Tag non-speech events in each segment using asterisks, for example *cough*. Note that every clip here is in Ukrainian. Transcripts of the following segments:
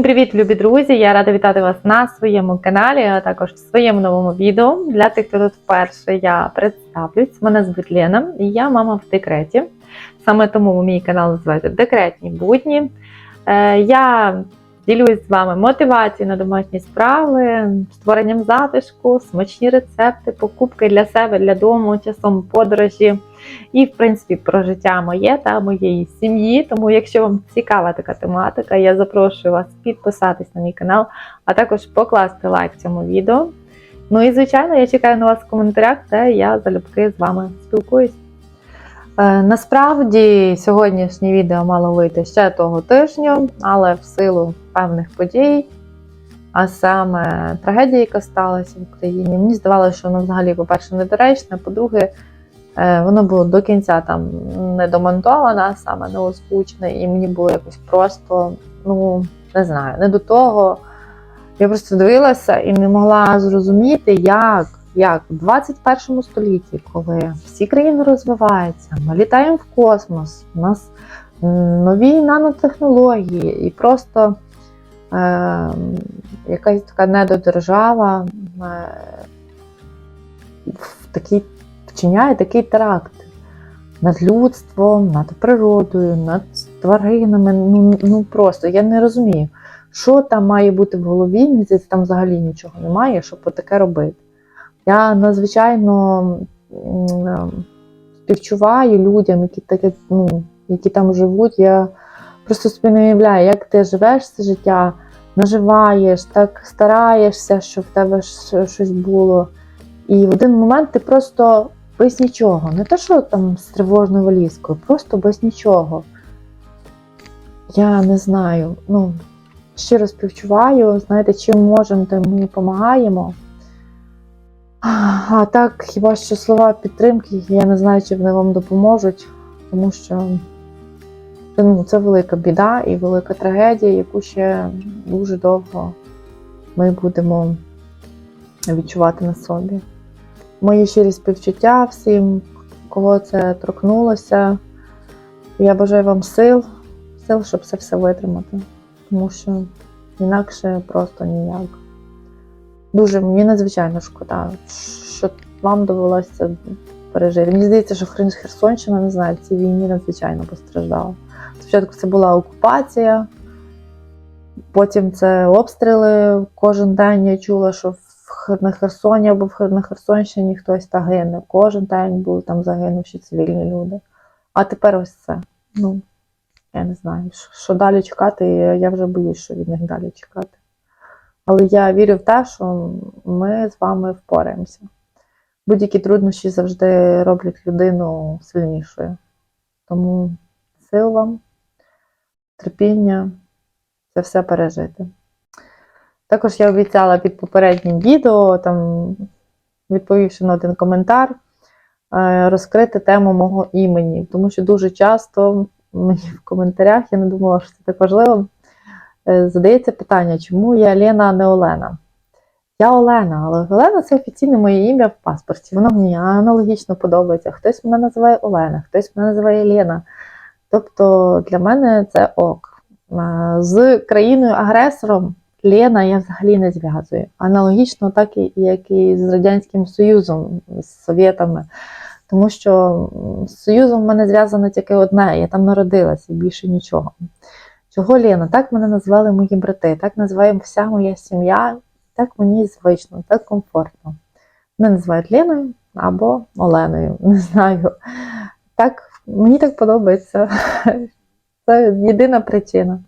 Всім привіт, любі друзі! Я рада вітати вас на своєму каналі, а також в своєму новому відео. Для тих, хто тут вперше я представлюсь. Мене звуть Лена, і я мама в декреті. Саме тому мій канал називається Декретні будні. Е, Я ділюсь з вами мотивацією на домашні справи, створенням затишку, смачні рецепти, покупки для себе, для дому, часом подорожі і, в принципі, про життя моє та моєї сім'ї. Тому, якщо вам цікава така тематика, я запрошую вас підписатись на мій канал, а також покласти лайк цьому відео. Ну і, звичайно, я чекаю на вас в коментарях, де я залюбки з вами спілкуюсь. Е, Насправді сьогоднішнє відео мало вийти ще того тижня, але в силу певних подій, а саме трагедії, яка сталася в Україні, мені здавалося, що воно взагалі, по-перше, недоречне, по-друге, воно було до кінця там не домонтоване, саме не озвучене, і мені було якось просто, ну, не знаю, не до того. Я просто дивилася і не могла зрозуміти, як як в 21 столітті, коли всі країни розвиваються, ми літаємо в космос, у нас нові нанотехнології, і просто е, якась така недодержава е, в такий, вчиняє такий теракт над людством, над природою, над тваринами. Ну, ну просто я не розумію, що там має бути в голові, здається, там взагалі нічого немає, щоб таке робити. Я надзвичайно е, співчуваю людям, які таке, ну, які там живуть. Я просто собі не уявляю, як ти живеш це життя, наживаєш, так стараєшся, щоб в тебе щось було. І в один момент ти просто без нічого. Не те, що там з тривожною валізкою, просто без нічого. Я не знаю. Ну, щиро співчуваю, знаєте, чим можемо, тим ми допомагаємо. А так, хіба що слова підтримки, я не знаю, чи вони вам допоможуть, тому що ну, це велика біда і велика трагедія, яку ще дуже довго ми будемо відчувати на собі. Мої щирі співчуття всім, кого це торкнулося. Я бажаю вам сил, сил, щоб це все витримати, тому що інакше просто ніяк. Дуже мені надзвичайно шкода, що вам довелося пережити. Мені здається, що Хер- Херсонщина, не знаю, в цій війні надзвичайно постраждала. Спочатку це була окупація, потім це обстріли. Кожен день я чула, що на Херсоні або на Херсонщині хтось та гине. Кожен день були там загинувші цивільні люди. А тепер ось це. Ну, я не знаю, що- далі чекати, я вже боюсь, що від них далі чекати. Але я вірю в те, що ми з вами впораємося. Будь-які труднощі завжди роблять людину сильнішою. Тому сил вам, терпіння, це все пережити. Також я обіцяла під попереднім відео, там, відповівши на один коментар, е, розкрити тему мого імені, тому що дуже часто мені в коментарях, я не думала, що це так важливо, е, задається питання, чому я Лена, а не Олена. Я Олена, але Олена це офіційне моє ім'я в паспорті. Воно мені аналогічно подобається. Хтось мене називає Олена, хтось мене називає Лена. Тобто для мене це ок. З країною-агресором Лена я взагалі не зв'язую. Аналогічно, так як і з Радянським Союзом, з Совєтами. Тому що з Союзом в мене зв'язано тільки одне, я там народилася, більше нічого. Чого Лена? Так мене назвали мої брати, так називає вся моя сім'я, так мені звично, так комфортно. Мене називають Леною або Оленою, *laughs* не знаю. Так, мені так подобається. *laughs* Це єдина причина.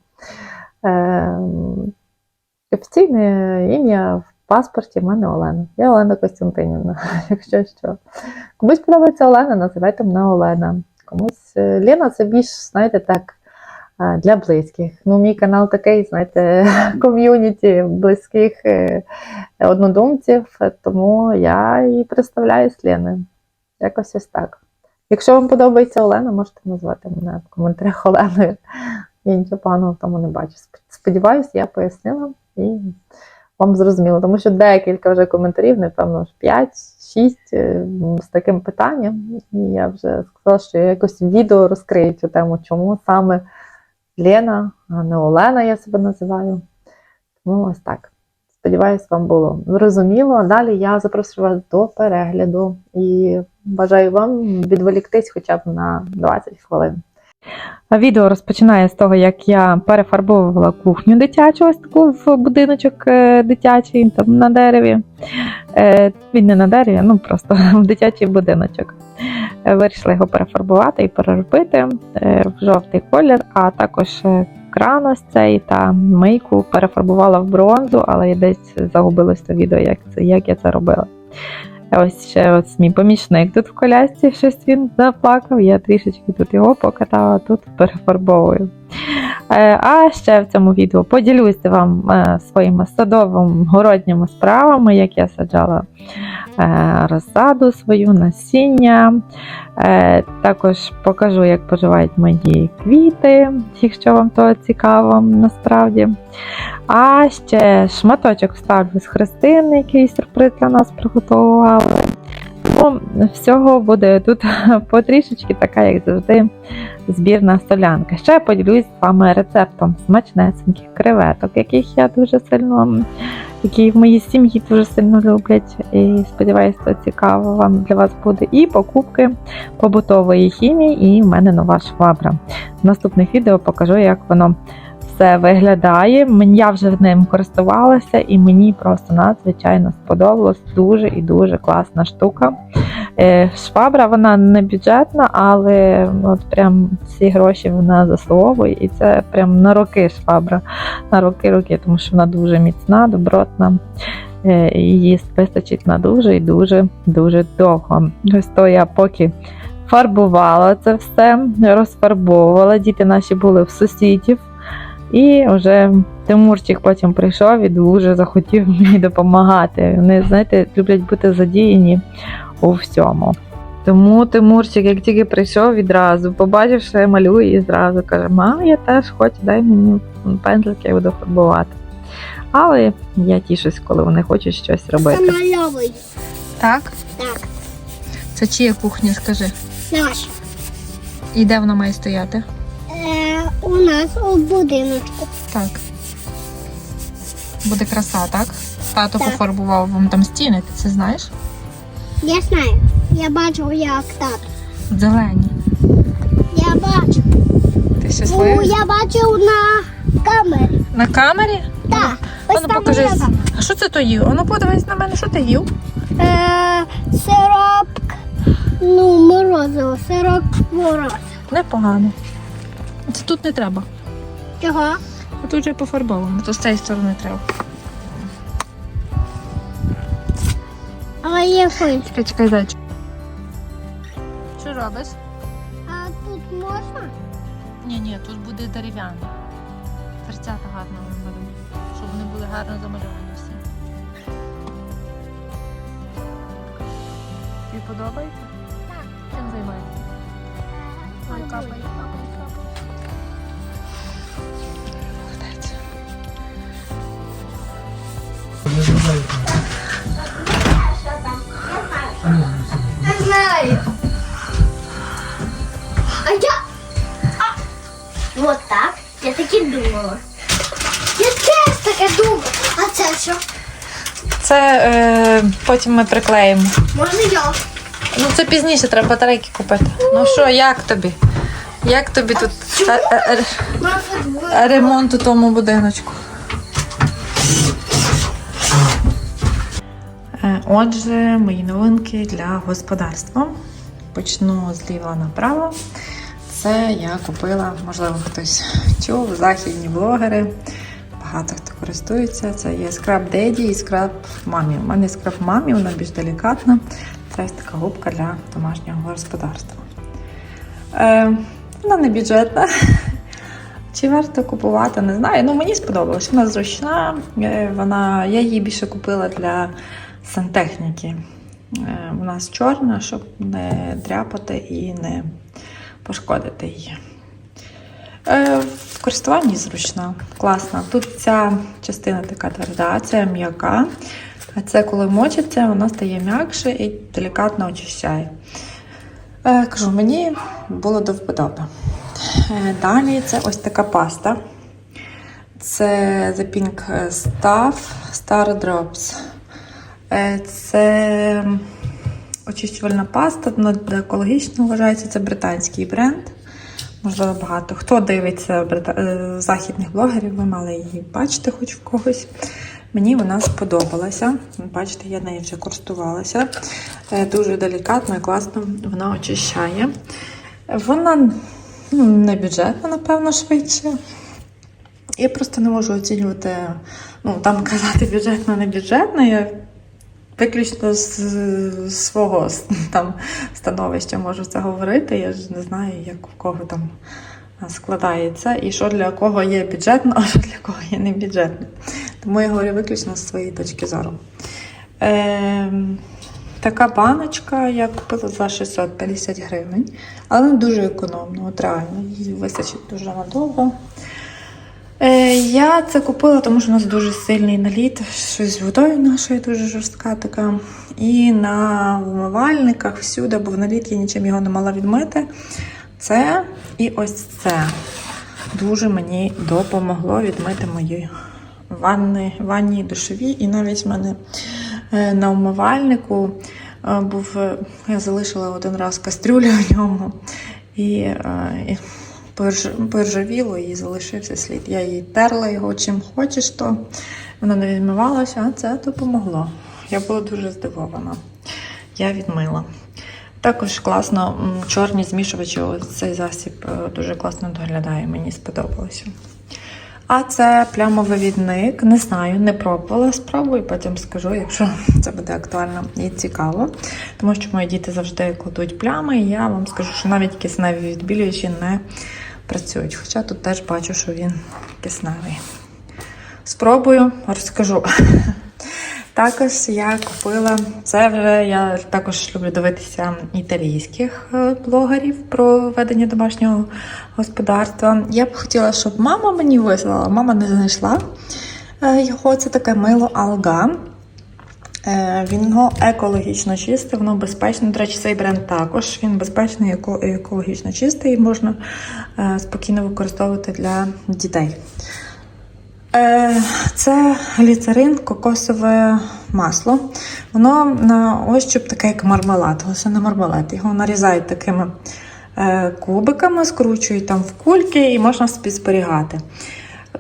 Офіційне ім'я в паспорті в мене Олена. Я Олена Костянтинівна, *laughs* якщо що. Комусь подобається Олена, називайте мене Олена. Комусь е, Лена це більш, знаєте, так, е, для близьких. Ну, мій канал такий, знаєте, *laughs* ком'юніті близьких е, однодумців, тому я і представляюсь Леною. Якось ось так. Якщо вам подобається Олена, можете назвати мене в коментарях Оленою. Я нічого поганого тому не бачу. Сподіваюсь, я пояснила і вам зрозуміло, тому що декілька вже коментарів, напевно, 5-6 з таким питанням. І я вже сказала, що я якось відео розкрию цю тему, чому саме Лена, а не Олена, я себе називаю. Ну, ось так. Сподіваюсь, вам було зрозуміло. Далі я запрошую вас до перегляду і бажаю вам відволіктись хоча б на 20 хвилин. Відео розпочинає з того, як я перефарбовувала кухню дитячу, ось таку в будиночок е, дитячий, там на дереві. Е, Він не на дереві, ну просто *laughs* в дитячий будиночок. Е, Вирішила його перефарбувати і переробити в жовтий колір, а також кран ось цей та мийку перефарбувала в бронзу, але десь загубилось то відео, як, це, як я це робила. Ось ще ось мій помічник тут в колясці, щось він заплакав. Я трішечки тут його покатала, тут перефарбовую. Е, А ще в цьому відео поділюся вам е, своїми садовими городніми справами, як я саджала е, розсаду свою, насіння. Також покажу, як поживають мої квіти, якщо вам то цікаво насправді. А ще шматочок вставлю з Христини, який сюрприз для нас приготували. Тому всього буде тут *laughs* потрішечки, така, як завжди, збірна солянка. Ще поділюсь з вами рецептом смачнесеньких креветок, яких я дуже сильно, які в моїй сім'ї дуже сильно люблять. І сподіваюся, це цікаво вам для вас буде. І покупки побутової хімії, і в мене нова швабра. В наступних відео покажу, як воно все виглядає. Я вже ним користувалася, і мені просто надзвичайно сподобалось. Дуже і дуже класна штука. Е, Швабра вона не бюджетна, але от прям всі гроші вона заслуговує. І це прям на роки швабра, на роки-роки, тому що вона дуже міцна, добротна. Е, Її вистачить на дуже і дуже дуже довго. Ось то я поки фарбувала це все, розфарбовувала. Діти наші були в сусідів. І вже Тимурчик потім прийшов і дуже захотів *laughs* мені допомагати. Вони, знаєте, люблять бути задіяні у всьому. Тому Тимурчик, як тільки прийшов відразу, побачив, що я малюю, і зразу каже: Мам, я теж хочу, дай мені пензлик, я буду фарбувати. Але я тішусь, коли вони хочуть щось робити. Замальовуй. Так? Так, Це чия кухня, скажи. наш. І де вона має стояти? Е, у нас у будиночку. Так. Буде краса, так? Тато Так. пофарбував вам там стіни, ти це знаєш? Я знаю. Я бачу, як тато. Зелені. Я бачу. Ти Ну, щасливий? я бачив на камері. На камері? Так. Ось ну там покажи. камера. А що це то їв? А ну подивись на мене, що ти їв? Е, сироп. Ну, морозиво. Сироп мороз. Непогано. Це тут не треба. Чого? А тут вже пофарбовано, то з цієї сторони треба. Але є финч. Чекай, чекай, зайчик. Що робиш? А тут можна? Ні, ні, тут буде дерев'яне. Серцята гарно намалюють, щоб вони були гарно замальовані всі. Тобі подобається? Так. Чим займаєшся? Ой, капає, капає, так. Я думала. Я теж таке думала. А це що? Це е, потім ми приклеїмо. Можна я? Ну це пізніше треба батарейки купити. Ну що, як тобі? Як тобі тут е, е, е, ремонт у тому будиночку? Е, Отже, мої новинки для господарства. Почну зліва направо. Це я купила, можливо, хтось чув, західні блогери. Багато хто користується. Це є скраб Деді і скраб мамі. У мене скраб мамі, вона більш делікатна. Це така губка для домашнього господарства. Е, вона не бюджетна. Чи варто купувати, не знаю. Ну, мені сподобалось. Вона зручна. Е, Вона, я її більше купила для сантехніки. Е, Вона з чорна, щоб не дряпати і не пошкодити її. Е, В користуванні зручна, класна. Тут ця частина така тверда, це м'яка. А це коли мочиться, вона стає м'якше і делікатно очищає. Е, Кажу, мені було до вподоби. Е, Далі це ось така паста. Це The Pink Stuff Star Drops. Е, Це очищувальна паста, вона екологічно вважається. Це британський бренд. Можливо, багато. Хто дивиться брита- е, західних блогерів, ви мали її бачити хоч в когось. Мені вона сподобалася. Бачите, я нею вже користувалася. Е, Дуже делікатно і класно вона очищає. Вона ну, не бюджетна, напевно, швидше. Я просто не можу оцінювати, ну там казати бюджетно, не бюджетно. Я виключно з свого там становища можу це говорити. Я ж не знаю, як в кого там складається, і що для кого є бюджетно, *laughs* а що для кого є не бюджетно. Тому я говорю виключно з своєї точки зору. Е, така баночка я купила за 650 гривень, але дуже економно, от реально, їй вистачить дуже надовго. Е, я це купила, тому що у нас дуже сильний наліт, щось з водою нашою дуже жорстка така. І на вмивальниках всюди, бо в наліт я нічим його не мала відмити. Це і ось це дуже мені допомогло відмити мої ванни, ванні душові. І навіть в мене е, на умивальнику е, був, я залишила один раз кастрюлю в ньому. І, і поржавіло і залишився слід. Я її терла його чим хочеш, то воно не відмивалося, а це допомогло. Я була дуже здивована. Я відмила. Також класно чорні змішувачі, цей засіб е, дуже класно доглядає, мені сподобалося. А це плямовивідник. Не знаю, не пробувала. Спробую, потім скажу, якщо це буде актуально і цікаво. Тому що мої діти завжди кладуть плями, і я вам скажу, що навіть кисневі відбілювачі не працюють. Хоча тут теж бачу, що він кисневий. Спробую, розкажу. *laughs* Також я купила це вже я також люблю дивитися італійських е, блогерів про ведення домашнього господарства. Я б хотіла, щоб мама мені вислала. Мама не знайшла е, його. Це таке мило алга. Е, Воно екологічно чисте, воно безпечне. До речі, цей бренд також. Він безпечний, еко- екологічно чистий і можна е, спокійно використовувати для дітей. Е, Це гліцерин, кокосове масло. Воно на ощуп таке, як мармелад. Це не мармелад. Його нарізають такими кубиками, скручують там в кульки і можна собі зберігати.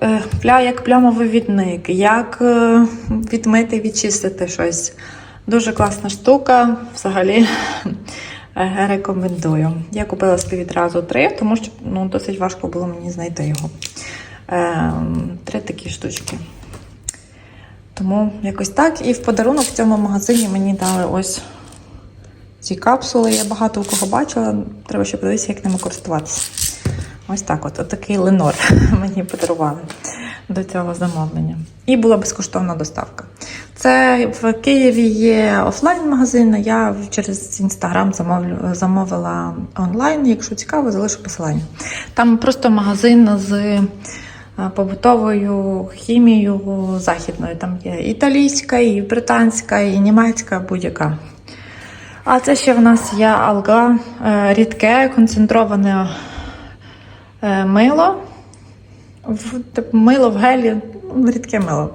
Е, як плямовий відник, як е, відмити, відчистити щось. Дуже класна штука. Взагалі е, рекомендую. Я купила собі відразу три, тому що ну, досить важко було мені знайти його. Ем, Три такі штучки. Тому якось так. І в подарунок в цьому магазині мені дали ось ці капсули. Я багато у кого бачила. Треба ще подивитися, як ними користуватися. Ось так от, такий ленор *laughs* мені подарували до цього замовлення. І була безкоштовна доставка. Це в Києві є офлайн-магазин, я через інстаграм замовила онлайн. Якщо цікаво, залишу посилання. Там просто магазин з е, побутовою хімією західною. Там є італійська, і британська, і німецька, будь-яка. А це ще в нас є алга, е, рідке, концентроване мило. В, типу, мило в гелі, рідке мило.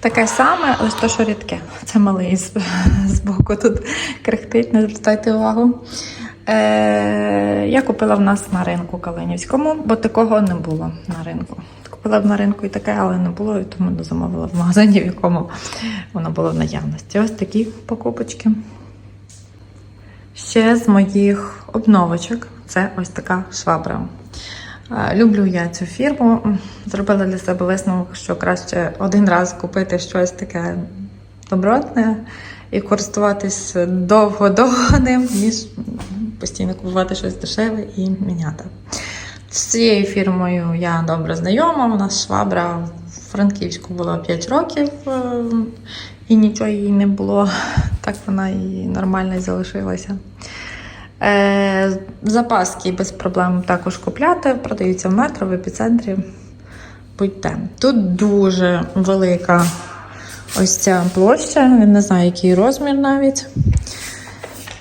Таке саме, але то, що рідке. Це малий з, з боку тут крихтить, не звертайте увагу. Е, я купила в нас на ринку Калинівському, бо такого не було на ринку. Купила б на ринку і таке, але не було, і тому не замовила в магазині, в якому воно було в наявності. Ось такі покупочки. Ще з моїх обновочок це ось така швабра. Люблю я цю фірму. Зробила для себе висновок, що краще один раз купити щось таке добротне і користуватись довго-довго ним, ніж постійно купувати щось дешеве і міняти. З цією фірмою я добре знайома. У нас швабра в Франківську була 5 років, е, і нічого їй не було. Так вона і нормально залишилася. Е, запаски без проблем також купляти, продаються в метро, в епіцентрі. Будьте. Тут дуже велика ось ця площа, я не знаю, який розмір навіть.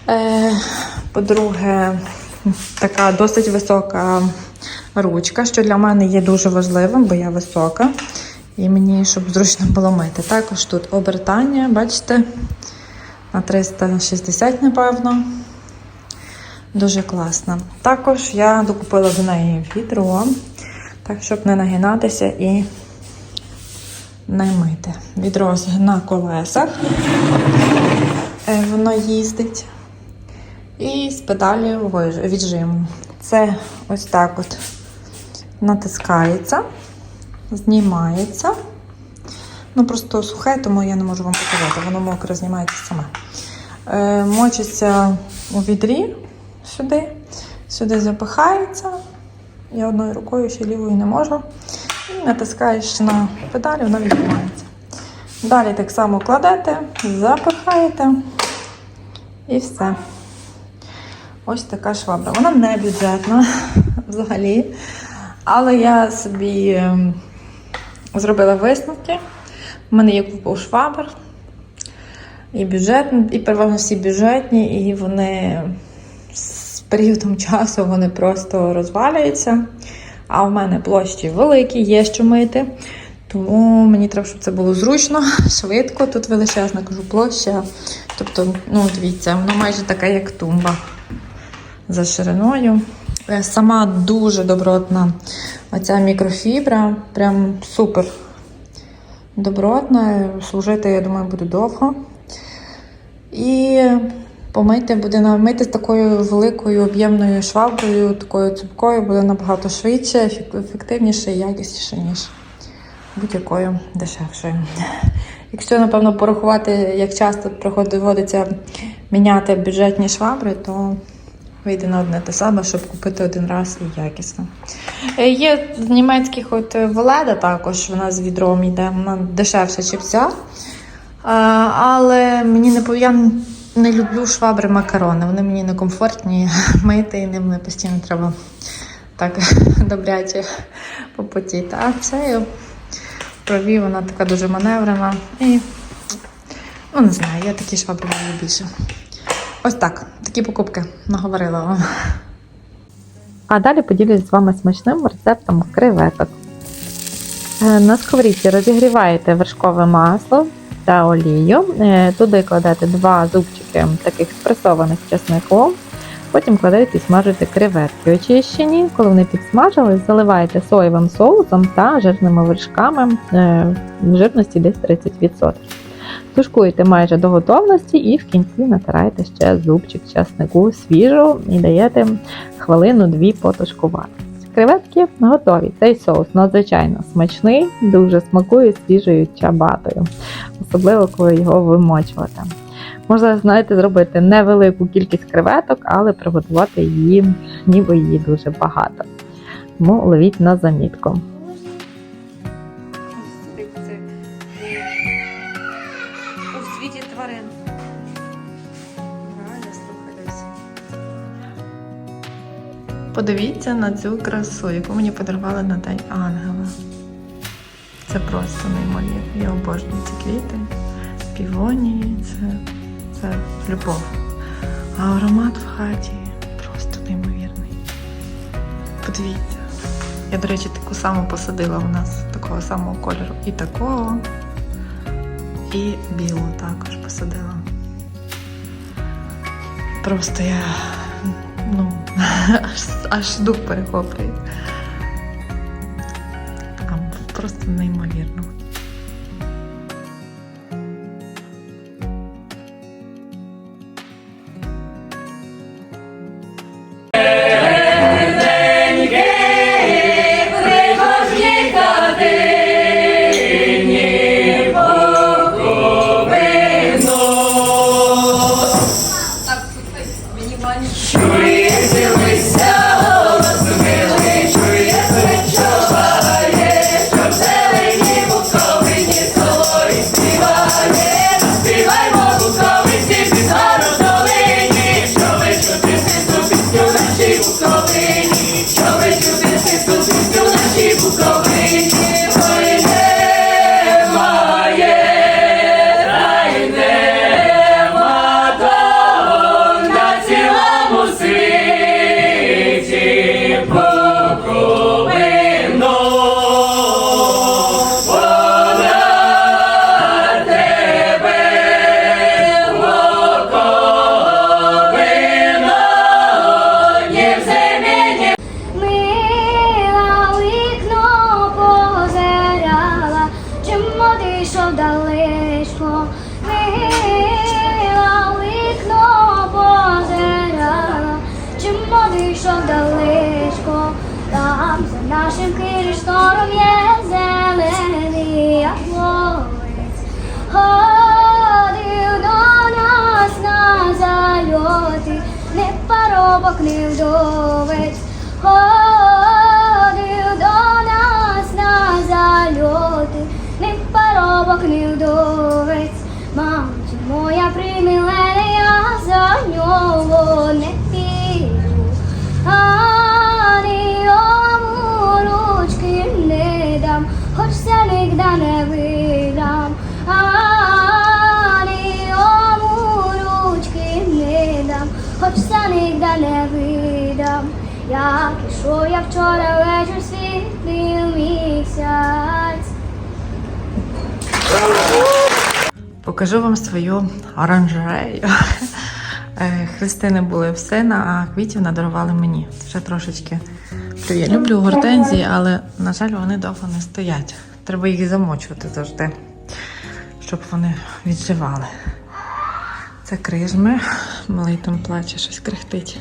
Е, по-друге, така досить висока ручка, що для мене є дуже важливим, бо я висока. І мені, щоб зручно було мити. Також тут обертання, бачите, на 360, напевно. Дуже класно. Також я докупила до неї відро, так, щоб не нагинатися і не мити. Відро на колесах. Е, Воно їздить. І з педалі віджиму. Це ось так от натискається, знімається. Ну, просто сухе, тому я не можу вам показати. Воно мокре знімається саме. Е, мочиться у відрі сюди, сюди запихається. Я одною рукою ще лівою не можу. І натискаєш на педалі, воно відбувається. Далі так само кладете, запихаєте і все. Ось така швабра. Вона не бюджетна взагалі. Але я собі ем, зробила висновки. У мене є купа швабр. І бюджетні, і переважно всі бюджетні, і вони періодом часу вони просто розвалюються. А в мене площі великі, є що мити. Тому мені треба, щоб це було зручно, *laughs* швидко. Тут величезна кажу площа. Тобто, ну, дивіться, воно майже таке, як тумба за шириною. Е, Сама дуже добротна оця мікрофібра, прям супер добротна. Служити, я думаю, буде довго. І помити буде намити такою великою об'ємною шваброю, такою цупкою, буде набагато швидше, ефективніше і якісніше, ніж будь-якою дешевшою. Якщо, напевно, порахувати, як часто доводиться міняти бюджетні швабри, то вийде на одне те саме, щоб купити один раз і якісно. Е, Є з німецьких от е, Веледа також, вона з відром йде, вона дешевша, ніж ця. Але мені не я не люблю швабри макарони. Вони мені некомфортні *laughs* мити, і ними постійно треба так *laughs* добряче попотіти. А це праві, вона така дуже маневрена. І ну не знаю, я такі швабри люблю більше. Ось так, такі покупки наговорила вам. А далі поділюсь з вами смачним рецептом креветок. Е, На сковорідці розігріваєте вершкове масло та олію. Е, Туди кладете два зубчики таких спресованих чесником. Потім кладете і смажите креветки очищені. Коли вони підсмажились, заливаєте соєвим соусом та жирними вершками е, в жирності десь 30%. Тушкуєте майже до готовності і в кінці натираєте ще зубчик часнику свіжу і даєте хвилину-дві потушкувати. Креветки готові. Цей соус надзвичайно смачний, дуже смакує свіжою чабатою, особливо коли його вимочувати. Можна, знаєте, зробити невелику кількість креветок, але приготувати її, ніби її дуже багато. Тому ловіть на замітку. У світі тварин. Подивіться на цю красу, яку мені подарували на День Ангела. Це просто неймовірно. Я обожнюю ці квіти, півонії, це, це любов. А аромат в хаті просто неймовірний. Подивіться. Я, до речі, таку саму посадила у нас такого самого кольору. І такого, і білу також посадила. Просто я ну, *laughs* аж, аж дух перехоплює. Просто неймовірно. Покажу вам свою оранжерею. Е, Христини були в сина, а квітів надарували мені. Ще трошечки. Я люблю гортензії, але, на жаль, вони довго не стоять. Треба їх замочувати завжди, щоб вони відживали. Це крижми. Малий там плаче, щось крихтить.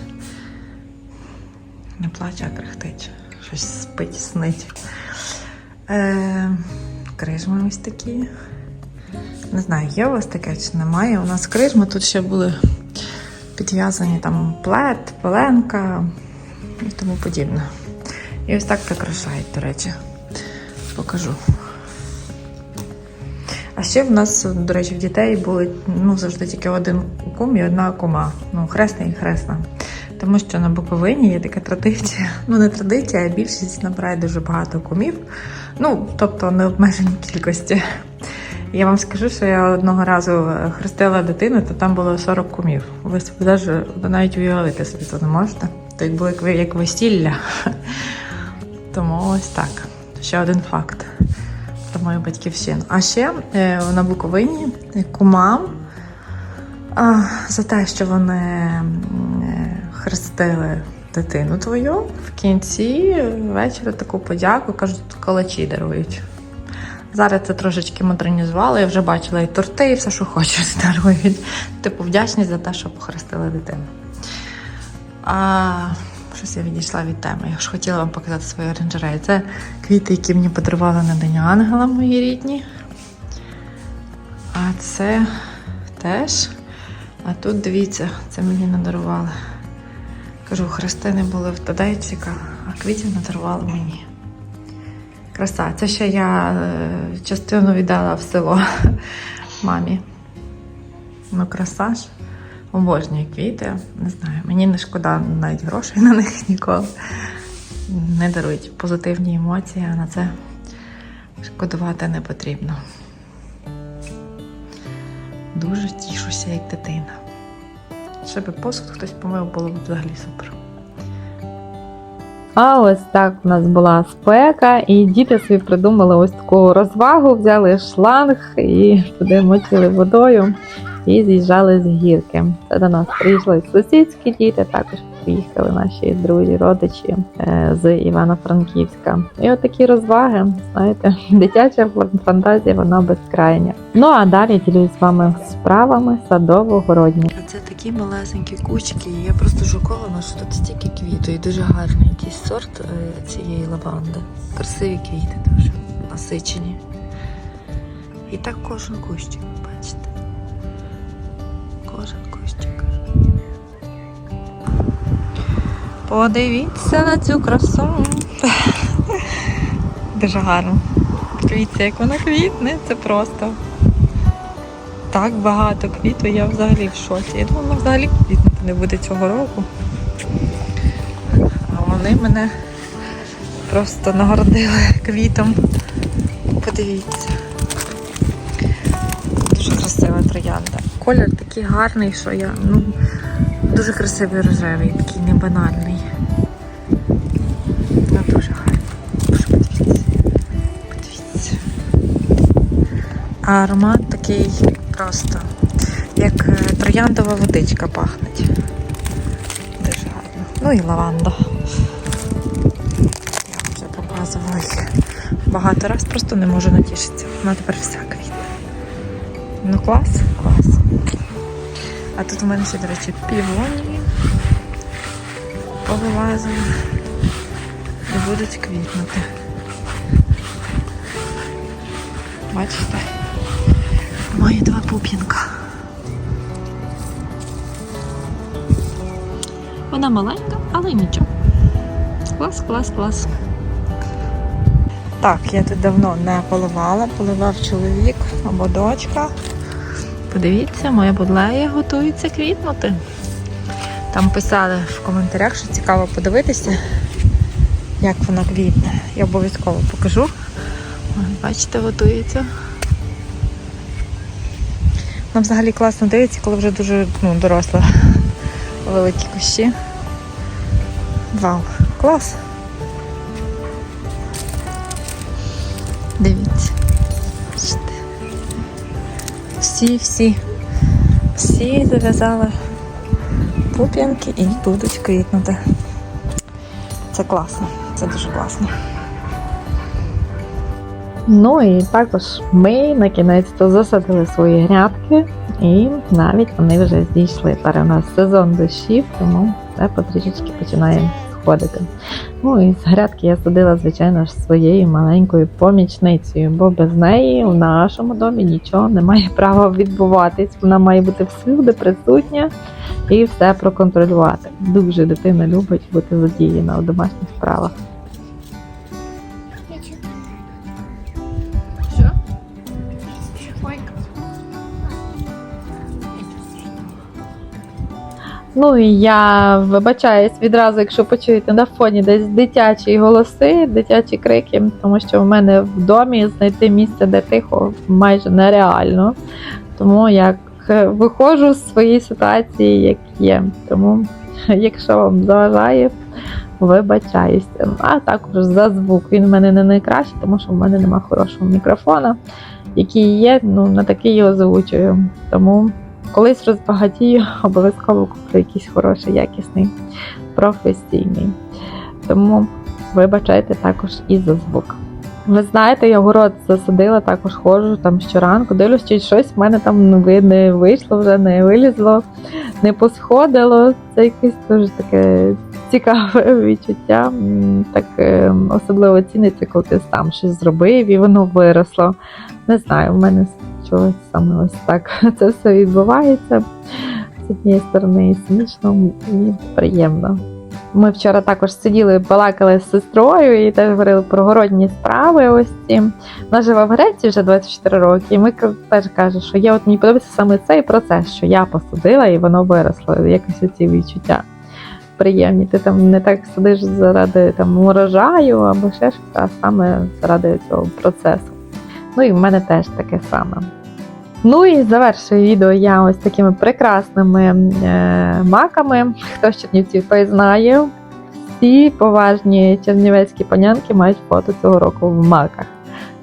Не плаче, а крихтить. Щось спить, снить. Е, крижми ось такі. Не знаю, є у вас таке чи немає. У нас крижми тут ще були підв'язані там плед, поленка і тому подібне. І ось так прикрашають, до речі. Покажу. А ще в нас, до речі, в дітей були ну, завжди тільки один кум і одна кума. Ну, хресна і хресна. Тому що на Буковині є така традиція. *laughs* Ну, не традиція, а більшість набирає дуже багато кумів. Ну, тобто не обмежені кількості. Я вам скажу, що я одного разу хрестила дитину, то там було 40 кумів. Ви собі навіть уявити собі це не можете. То як було як, весілля. *laughs* Тому ось так. Ще один факт про мою батьківщину. А ще е, на Буковині кумам за те, що вони е, хрестили дитину твою, в кінці вечора таку подяку кажуть, калачі дарують. Зараз це трошечки модернізували, я вже бачила і торти, і все, що хочуть, *laughs* дарують. Типу, вдячність за те, що похрестили дитину. А щось я відійшла від теми. Я ж хотіла вам показати свою оранжерею. Це квіти, які мені подарували на День Ангела, мої рідні. А це теж. А тут дивіться, це мені надарували. Кажу, хрестини були в Тадейчика, а квітів надарували мені. Краса. Це ще я е, частину віддала в село *laughs* мамі. Ну, краса ж. Обожнюю квіти. Не знаю, мені не шкода навіть грошей *laughs* на них ніколи. Не дарують позитивні емоції, а на це шкодувати не потрібно. Дуже тішуся, як дитина. Ще би посуд хтось помив, було б взагалі супер. А ось так у нас була спека, і діти собі придумали ось таку розвагу, взяли шланг і туди мочили водою і з'їжджали з гірки. Це до нас прийшли сусідські діти, також приїхали наші друзі, родичі е, з Івано-Франківська. І от такі розваги, знаєте, *laughs* дитяча фантазія, вона безкрайня. Ну а далі ділюсь з вами справами садово-городні. Це такі малесенькі кучки. Я просто шокована, що тут стільки квіту і дуже гарний якийсь сорт е, цієї лаванди. Красиві квіти дуже насичені. І так кожен кущик, бачите. Кожен кущик. Подивіться на цю красу. Дуже гарно. Дивіться, як вона квітне, це просто так багато квіту, я взагалі в шоці. Я думала, взагалі квітнути не буде цього року. А вони мене просто нагородили квітом. Подивіться. Дуже красива троянда. Колір такий гарний, що я, ну, дуже красивий рожевий, такий не А аромат такий просто, як е, трояндова водичка пахне. Дуже гарно. Ну і лаванда. Я вже показувала їх багато раз, просто не можу натішитися. Вона тепер вся квітне. Ну клас, клас. А тут у мене ще, до речі, півонії повилазили і будуть квітнути. Бачите? Мої два пуп'янка. Вона маленька, але нічого. Клас, клас, клас. Так, я тут давно не поливала, поливав чоловік або дочка. Подивіться, моя будлея готується квітнути. Там писали в коментарях, що цікаво подивитися, як вона квітне. Я обов'язково покажу. Бачите, готується. Нам взагалі класно дивиться, коли вже дуже ну, доросла великі кущі. Вау, клас! Дивіться. Бачите? Всі, всі, всі зав'язали пуп'янки і будуть квітнути. Це класно, це дуже класно. Ну і також ми на кінець то засадили свої грядки, і навіть вони вже зійшли. Зараз у нас сезон дощів, тому все потрішечки починає сходити. Ну і з грядки я садила, звичайно ж, своєю маленькою помічницею, бо без неї в нашому домі нічого не має права відбуватись. Вона має бути всюди присутня і все проконтролювати. Дуже дитина любить бути задіяна у домашніх справах. Ну і я вибачаюсь відразу, якщо почуєте на фоні десь дитячі голоси, дитячі крики, тому що в мене в домі знайти місце, де тихо, майже нереально. Тому я виходжу з своєї ситуації, як є. Тому, *laughs* якщо вам заважає, вибачаюся. А також за звук. Він в мене не найкращий, тому що в мене немає хорошого мікрофона, який є, ну на такий його озвучую. Тому колись розбагатію, *laughs* обов'язково куплю якийсь хороший, якісний, професійний. Тому вибачайте також і за звук. Ви знаєте, я город засадила, також ходжу там щоранку, дивлюсь, чи щось в мене там не не вийшло, вже не вилізло, не посходило. Це якесь дуже таке цікаве *laughs* відчуття. Так е, особливо ціниться, коли ти сам щось зробив і воно виросло. Не знаю, в мене чогось саме ось так *laughs* це все відбувається. З однієї сторони і смішно, і приємно. Ми вчора також сиділи, балакали з сестрою і теж говорили про городні справи. Ось ці. Вона живе в Греції вже 24 роки, і ми теж каже, що я от мені подобається саме цей процес, що я посадила і воно виросло. Якось оці відчуття приємні. Ти там не так сидиш заради там урожаю або ще щось, а саме заради цього процесу. Ну і в мене теж таке саме. Ну і завершую відео я ось такими прекрасними е, маками. Хто з Чернівців, той знає. Всі поважні чернівецькі панянки мають фото цього року в маках.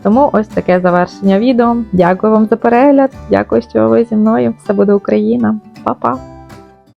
Тому ось таке завершення відео. Дякую вам за перегляд. Дякую, що ви зі мною. Все буде Україна. Па-па!